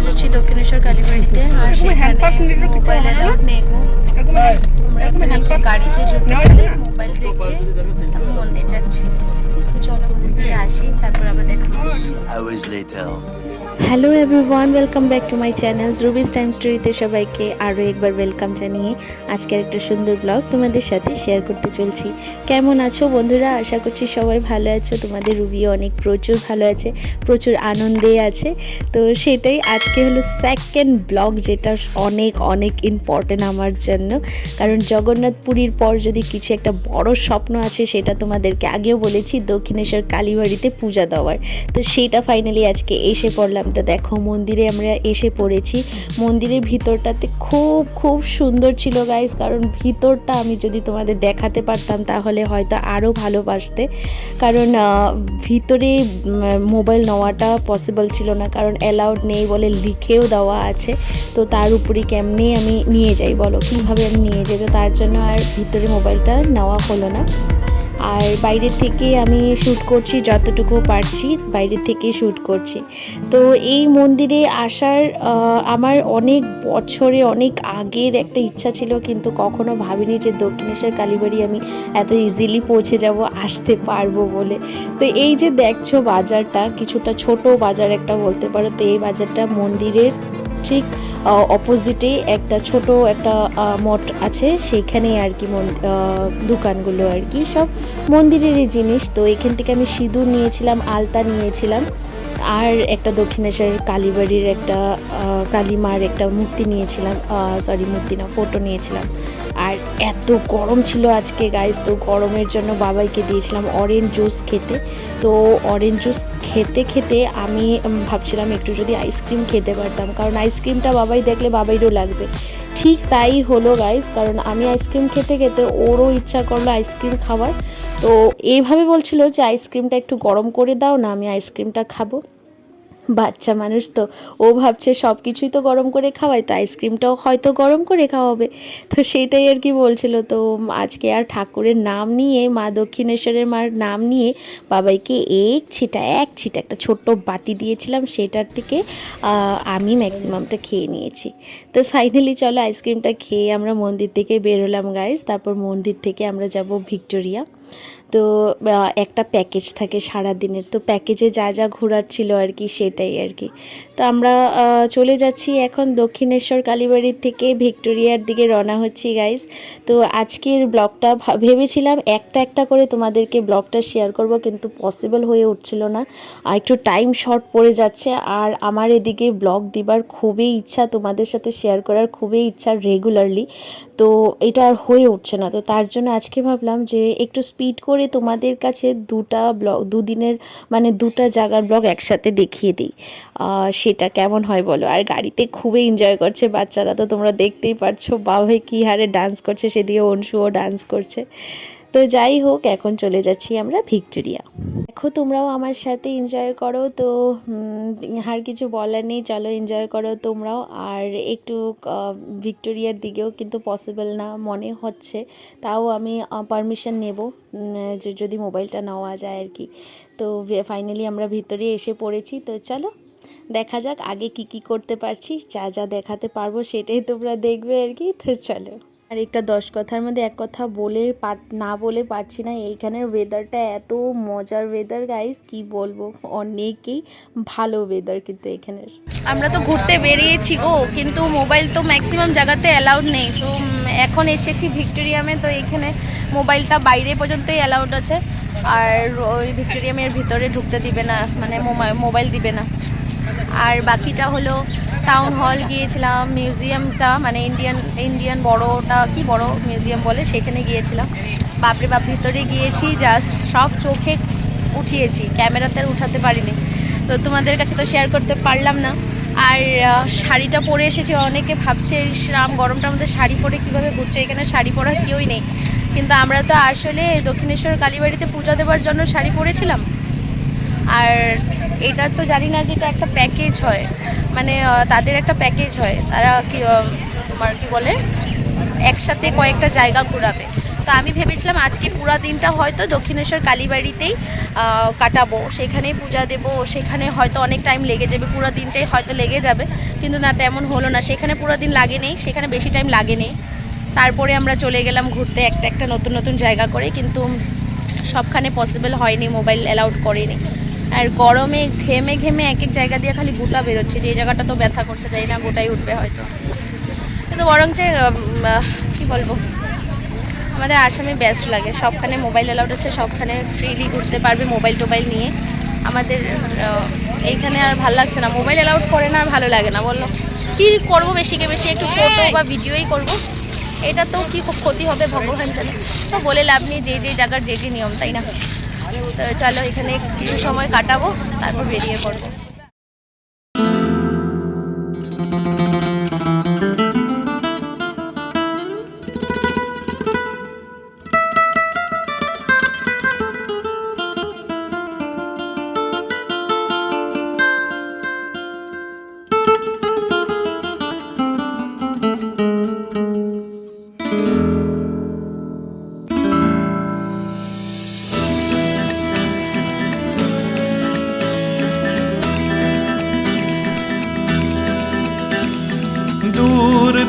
এসেছি দক্ষিণেশ্বর কালীবাড়িতে আর সেখানে mobile allowed নেই আমরা এখানে একটু গাড়িতে ঢুকে মোবাইল রেখে মন্দির যাচ্ছি। তো চলো মন্দির থেকে আসি তারপর আবার দেখা. Hello everyone welcome back to my channel Ruby's time স্টোরিতে সবাইকে আরও একবার ওয়েলকাম জানিয়ে আজকের একটা সুন্দর ব্লগ তোমাদের সাথে শেয়ার করতে চলছি। কেমন আছো বন্ধুরা? আশা করছি সবাই ভালো আছো। তোমাদের রুবিও অনেক প্রচুর ভালো আছে, প্রচুর আনন্দে আছে। তো সেটাই আজকে হলো সেকেন্ড ব্লগ যেটা অনেক অনেক ইম্পর্টেন্ট আমার জন্য। কারণ জগন্নাথ পুরীর পর যদি কিছু একটা বড় স্বপ্ন আছে, সেটা তোমাদেরকে আগেও বলেছি, দক্ষিণেশ্বর কালীবাড়িতে পূজা দেওয়ার। তো সেটা ফাইনালি আজকে এসে পড়লাম। তো দেখো মন্দিরে আমরা এসে পড়েছি। মন্দিরের ভিতরটাতে খুব খুব সুন্দর ছিল গাইস কারণ ভিতরটা আমি যদি তোমাদের দেখাতে পারতাম তাহলে হয়তো আরও ভালোবাসতে কারণ ভিতরে মোবাইল নেওয়াটা পসিবল ছিল না, কারণ অ্যালাউড নেই বলে লিখেও দেওয়া আছে। তো তার উপরে কেমনি আমি নিয়ে যাই বলো? কীভাবে আমি নিয়ে যাই? তার জন্য আর ভিতরে মোবাইলটা নেওয়া হলো না। আর বাইরের থেকে আমি শ্যুট করছি, যতটুকু পারছি বাইরের থেকে শ্যুট করছি। তো এই মন্দিরে আসার আমার অনেক বছরে, অনেক আগের একটা ইচ্ছা ছিল, কিন্তু কখনো ভাবিনি যে দক্ষিণেশ্বর কালীবাড়ি আমি এত ইজিলি পৌঁছে যাব, আসতে পারব বলে। তো এই যে দেখছ বাজারটা, কিছুটা ছোট বাজার একটা বলতে পারো, তো এই বাজারটা মন্দিরের ঠিক অপোজিটে একটা ছোট একটা মঠ আছে সেইখানেই আর কি দোকানগুলো আর কি সব মন্দিরেরই জিনিস। তো এখান থেকে আমি সিঁদুর নিয়েছিলাম, আলতা নিয়েছিলাম। আর একটা দক্ষিণেশ্বরের কালীবাড়ির একটা কালীমার একটা মূর্তি নিয়েছিলাম সরি মূর্তি না, ফটো নিয়েছিলাম। আর এত গরম ছিল আজকে গাইস তো গরমের জন্য বাবাইকে দিয়েছিলাম অরেঞ্জ জুস খেতে। তো অরেঞ্জ জুস খেতে খেতে আমি ভাবছিলাম একটু যদি আইসক্রিম খেতে পারতাম। কারণ আইসক্রিমটা বাবাই দেখলে বাবাইরও লাগবে। ঠিক তাই হলো গাইস কারণ আমি আইসক্রিম খেতে খেতে ওরও ইচ্ছা করল আইসক্রিম খাওয়ার। তো এইভাবে বলছিল যে আইসক্রিমটা একটু গরম করে দাও, না আমি আইসক্রিমটা খাব। বাচ্চা মানুষ তো। ও ভাবছে সব কিছুই তো গরম করে খাওয়াই তো আইসক্রিমটাও হয়তো গরম করে খাওয়াবে। তো সেটাই আর কি বলছিল। তো আজকে আর ঠাকুরের নাম নিয়ে, মা দক্ষিণেশ্বরের মার নাম নিয়ে বাবাইকে এক ছিটা এক ছিটা একটা ছোট্ট বাটি দিয়েছিলাম, সেটার থেকে আমি ম্যাক্সিমামটা খেয়ে নিয়েছি। তো ফাইনালি চলো আইসক্রিমটা খেয়ে আমরা মন্দির থেকে বেরোলাম গাইস তারপর মন্দির থেকে আমরা যাব ভিক্টোরিয়া। তো একটা প্যাকেজ থাকে সারা দিনের তো প্যাকেজে যা যা ঘোরার ছিল আর কি সেটাই আর কি। তো আমরা চলে যাচ্ছি এখন দক্ষিণেশ্বর কালীবাড়ির থেকে ভিক্টোরিয়ার দিকে রওনা হচ্ছি গাইস তো আজকের ব্লগটা ভেবেছিলাম একটা একটা করে তোমাদেরকে ব্লগটা শেয়ার করব, কিন্তু পসিবল হয়ে উঠছিল না। আর একটু টাইম শর্ট পড়ে যাচ্ছে, আর আমার এদিকে ব্লগ দিবার খুবই ইচ্ছা, তোমাদের সাথে শেয়ার করার খুবই ইচ্ছা রেগুলারলি তো এটা আর হয়ে উঠছে না। তো তার জন্য আজকে ভাবলাম যে একটু স্পিড করে তোমাদের কাছে দুটা ব্লগ দুদিনের মানে দুটা জায়গার ব্লগ একসাথে দেখিয়ে দিই। সেটা কেমন হয় বলো? আর গাড়িতে খুবই এনজয় করছে বাচ্চারা তো তোমরা দেখতেই পারছ। বাবাই কী হারে ডান্স করছে সেদিকে অংশুও ডান্স করছে। তো যাই হোক, এখন চলে যাচ্ছি আমরা ভিক্টোরিয়া। দেখো, তোমরাও আমার সাথে এনজয় করো। তো আর কিছু বলার নেই, চলো এনজয় করো তোমরাও। আর একটু ভিক্টোরিয়ার দিকেও কিন্তু পসিবল না মনে হচ্ছে। তাও আমি পারমিশন নেব যে যদি মোবাইলটা নেওয়া যায় আর কি। তো ফাইনালি আমরা ভিতরে এসে পড়েছি। তো চলো, দেখা যাক আগে কি কি করতে পারছি, যা যা দেখাতে পারব সেটাই তোমরা দেখবে আর কি। তো চলো। আর একটা দশ কথার মধ্যে এক কথা বলে পার, না বলে পারছি না। এইখানের ওয়েদারটা এত মজার ওয়েদার গাইস কি বলব? অনেকেই ভালো ওয়েদার কিন্তু এখানের। আমরা তো ঘুরতে বেরিয়েছি গো, কিন্তু মোবাইল তো ম্যাক্সিমাম জায়গাতে অ্যালাউড নেই। তো এখন এসেছি ভিক্টোরিয়ামে, তো এখানে মোবাইলটা বাইরে পর্যন্তই অ্যালাউড আছে। আর ওই ভিক্টোরিয়ামের ভিতরে ঢুকতে দিবে না মানে মোবাইল দিবে না। আর বাকিটা হলো টাউন হল গিয়েছিলাম মিউজিয়ামটা মানে ইন্ডিয়ান ইন্ডিয়ান বড়টা কি বড় মিউজিয়াম বলে সেখানে গিয়েছিলাম। বাপরে বাপ, ভিতরে গিয়েছি জাস্ট সব চোখে উঠিয়েছি ক্যামেরাতে আর উঠাতে পারিনি। তো তোমাদের কাছে তো শেয়ার করতে পারলাম না। আর শাড়িটা পরে এসেছি, অনেকে ভাবছে রাম, গরমটার মধ্যে শাড়ি পরে কীভাবে ঘুরছে? এখানে শাড়ি পরা কেউই নেই। কিন্তু আমরা তো আসলে দক্ষিণেশ্বর কালীবাড়িতে পূজা দেওয়ার জন্য শাড়ি পরেছিলাম। আর এটা তো জানি না যে এটা একটা প্যাকেজ হয়। মানে তাদের একটা প্যাকেজ হয়। তারা কি তোমার কি বলে? একসাথে কয়েকটা জায়গা ঘোরাবে। তো আমি ভেবেছিলাম আজকে পুরো দিনটা হয়তো দক্ষিণেশ্বর কালীবাড়িতেই কাটাবো। সেখানেই পূজা দেব। সেখানে হয়তো অনেক টাইম লেগে যাবে। পুরো দিনটাই হয়তো লেগে যাবে। কিন্তু না, তেমন হলো না। সেখানে পুরো দিন লাগেনি সেখানে বেশি টাইম লাগেনি তারপরে আমরা চলে গেলাম ঘুরতে একটা একটা নতুন নতুন জায়গা করে। কিন্তু সবখানে পসিবল হয়নি। মোবাইল অ্যালাউড করেনি। আর গরমে ঘেমে ঘেমে এক এক জায়গা দিয়ে খালি গোটা বেরোচ্ছে, যে এই জায়গাটা তো ব্যথা করছে যাই না গোটাই উঠবে হয়তো। কিন্তু বরং যে কী বলব? আমাদের আসামে বেস্ট লাগে। সবখানে মোবাইল অ্যালাউড আছে, সবখানে ফ্রিলি ঘুরতে পারবে মোবাইল টোবাইল নিয়ে। আমাদের এইখানে আর ভালো লাগছে না। মোবাইল অ্যালাউড করে না আর ভালো লাগে না। বলল কি করব বেশিকে বেশি? একটু ফটো বা ভিডিওই করব। এটা তো কি খুব ক্ষতি হবে, ভগবান জানে। তো বলে লাভ নেই, যে যে জায়গার যে যে নিয়ম, তাই না? চলো এখানে কিছু সময় কাটাবো তারপর বেরিয়ে পড়ব।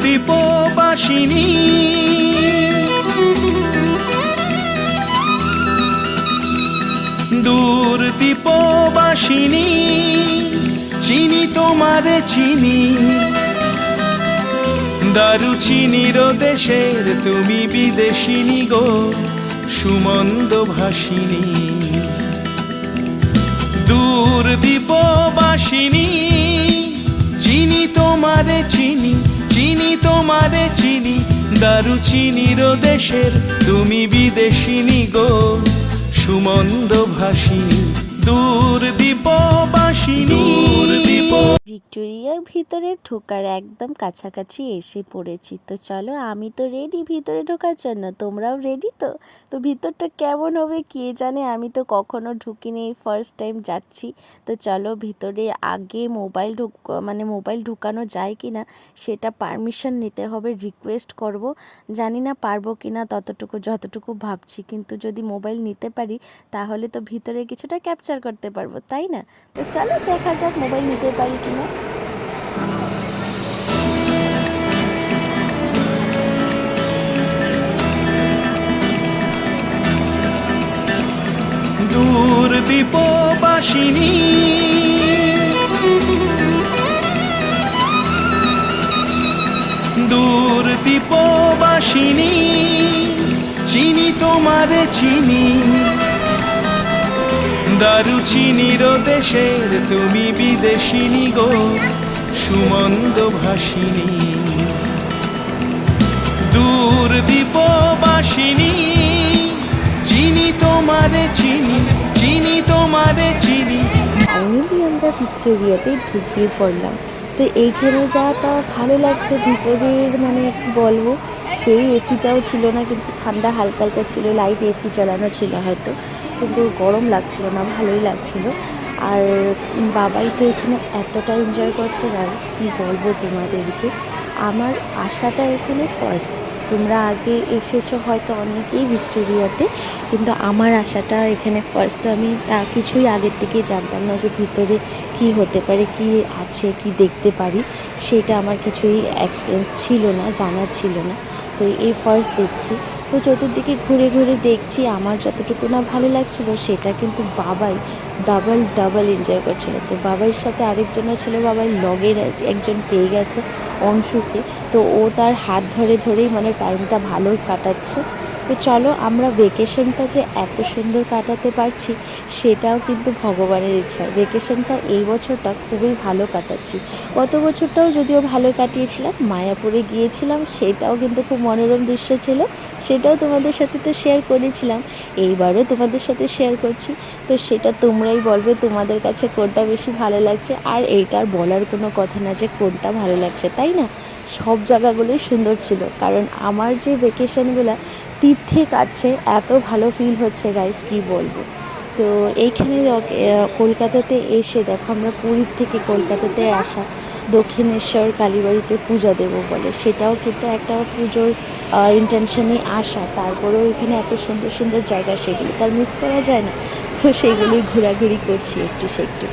দূর দীপবাসিনী দূর দীপবাসিনী চিনি তোমারে চিনি। দারু চিনির দেশের তুমি বিদেশিনী গো, সুমন্দ ভাসিনী। দূর দীপবাসিনী চিনি তোমারে চিনি। চিনি তোমাদের চিনি দারু চিনির দেশের তুমি বিদেশিনী গো। সুমন্দ ভাসিনী দূর দীপবাসিনী দূর দীপ ভিক্টোরিয়ার ভিতরে ঢোকার একদম কাছাকাছি এসে পড়েছি। তো চলো, আমি তো রেডি ভিতরে ঢোকার জন্য, তোমরাও রেডি তো? তো ভিতরটা কেমন হবে কে জানে? আমি তো কখনো ঢুকিনি ফার্স্ট টাইম যাচ্ছি। তো চলো, ভিতরে আগে মোবাইল ঢুক মানে মোবাইল ঢুকানো যায় কি না, সেটা পারমিশন নিতে হবে রিকোয়েস্ট করব। জানি না পারব কি না, ততটুকু, যতটুকু ভাবছি। কিন্তু যদি মোবাইল নিতে পারি, তাহলে তো ভিতরে কিছুটা ক্যাপচার করতে পারব, তাই না? তো চলো, দেখা যাক মোবাইল নিতে পারি কিনা দূর দীপবাসিনী দূর দীপবাসিনী চিনি তোমারে চিনি। দারু চিনির দেশের তুমি বিদেশিনী গো, সুমন্দ ভাসিনী দূর দীপবাসিনী চিনি তোমারে চিনি চিনি তোমারে চিনি। ফাইনালি আমরা ভিক্টোরিয়াতে ঢুকিয়ে পড়লাম। তো এইখানে যাওয়াটা ভালো লাগছে, ভিতরের মানে বলব? সেই এসিটাও ছিল না, কিন্তু ঠান্ডা হালকা হালকা ছিল লাইট এসি চালানো ছিল হয়তো। কিন্তু গরম লাগছিল না, ভালোই লাগছিল। আর বাবাই তো এখানে এতটা এনজয় করছে গাইস কী বলব তোমাদেরকে? আমার আশাটা এখানে ফার্স্ট তোমরা আগে এসেছ হয়তো অনেকেই ভিক্টোরিয়াতে, কিন্তু আমার আশাটা এখানে ফার্স্ট তো আমি তা কিছুই আগের থেকেই জানতাম না যে ভিতরে কি হতে পারে, কি আছে, কি দেখতে পারি। সেটা আমার কিছুই এক্সপিরিয়েন্স ছিল না জানা ছিল না। তো এই ফার্স্ট দেখছি। তো চতুর্দিকে ঘুরে ঘুরে দেখছি, আমার যতটুকু না ভালো লাগছিল সেটা কিন্তু বাবাই ডাবল ডাবল এনজয় করছিল। তো বাবাইয়ের সাথে আরেকজনও ছিল, বাবাই লগের একজন পেয়ে গেছে অংশুকে। তো ও তার হাত ধরে ধরেই মানে টাইমটা ভালো কাটাচ্ছে। তো চলো আমরা ভেকেশনটা যে এত সুন্দর কাটাতে পারছি, সেটাও কিন্তু ভগবানের ইচ্ছা। ভেকেশনটা এই বছরটা খুবই ভালো কাটাচ্ছি। গত বছরটাও যদিও ভালো কাটিয়েছিলাম, মায়াপুরে গিয়েছিলাম, সেটাও কিন্তু খুব মনোরম দৃশ্য ছিল। সেটাও তোমাদের সাথে তো শেয়ার করেছিলাম। এইবারও তোমাদের সাথে শেয়ার করছি। তো সেটা তোমরাই বলবে, তোমাদের কাছে কোনটা বেশি ভালো লাগছে? আর এইটার বলার কোনো কথা না যে কোনটা ভালো লাগছে, তাই না? সব জায়গাগুলোই সুন্দর ছিল। কারণ আমার যে ভেকেশনগুলো তীর্থে কাটছে, এত ভালো ফিল হচ্ছে গাইস কি বলব? তো এইখানে কলকাতাতে এসে দেখো আমরা পুরীর থেকে কলকাতাতে আসা, দক্ষিণেশ্বর কালীবাড়িতে পূজা দেব বলে। সেটাও কিন্তু একটা পুজোর ইন্টেনশনে আসা। তারপরেও এখানে এত সুন্দর সুন্দর জায়গা, সেগুলো তার মিস করা যায় না। তো সেগুলোই ঘোরাঘুরি করছি একটু, সে একটু।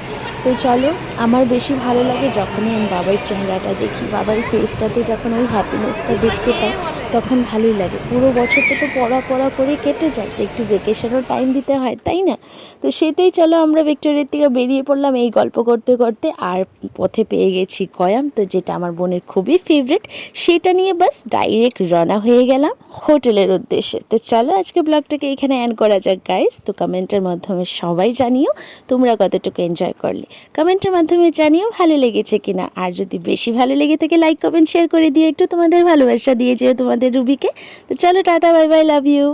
তো চলো, আমার বেশি ভালো লাগে যখনই আমি বাবার চেহারাটা দেখি, বাবার ফেসটাতে যখন ওই হ্যাপিনেসটা দেখতে পাই, তখন ভালোই লাগে। পুরো বছরটা তো পড়া পড়া করে কেটে যায়, তো একটু ভেকেশনও টাইম দিতে হয়, তাই না? তো সেটাই চলো, আমরা ভিক্টোরিয়ার থেকে বেরিয়ে পড়লাম এই গল্প করতে করতে, আর পথে পেয়ে গেছি কয়াম, তো যেটা আমার বোনের খুবই ফেভারিট সেটা নিয়ে বাস ডাইরেক্ট রওনা হয়ে গেলাম হোটেলের উদ্দেশ্যে। তো চলো, আজকে ব্লগটাকে এখানে অ্যান করা যাক গাইস তো কমেন্টের মাধ্যমে সবাই জানিও, তোমরা কতটুকু এনজয় করলে। কমেন্টের মাধ্যমে জানিও ভালো লেগেছে কিনা। আর যদি বেশি ভালো লেগে থাকে লাইক কমেন্ট শেয়ার করে দিও। একটু তোমাদের ভালোবাসা দিয়ে যেও তোমাদের রুবিকে। তো চলো tata bye bye love you